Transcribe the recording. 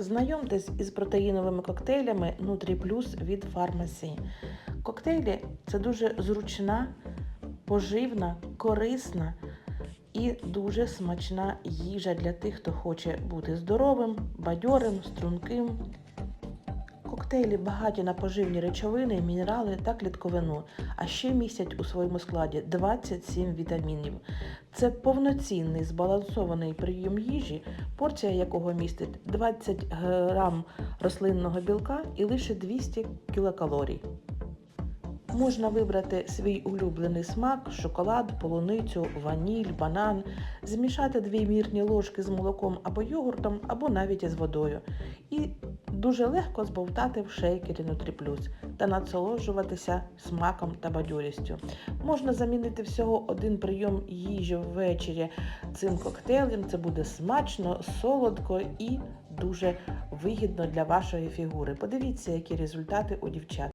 Знайомтесь із протеїновими коктейлями Nutri від Pharmacy. Коктейлі це дуже зручна, поживна, корисна і дуже смачна їжа для тих, хто хоче бути здоровим, бадьорим, струнким. Коктейлі багаті на поживні речовини, мінерали та клітковину, а ще містять у своєму складі 27 вітамінів. Це повноцінний збалансований прийом їжі, порція якого містить 20 грам рослинного білка і лише 200 кілокалорій. Можна вибрати свій улюблений смак, шоколад, полуницю, ваніль, банан, змішати дві мірні ложки з молоком або йогуртом, або навіть із водою. І дуже легко збовтати в шейкері Нутріплюс та насолоджуватися смаком та бадьорістю. Можна замінити всього один прийом їжі ввечері цим коктейлем. Це буде смачно, солодко і дуже вигідно для вашої фігури. Подивіться, які результати у дівчат.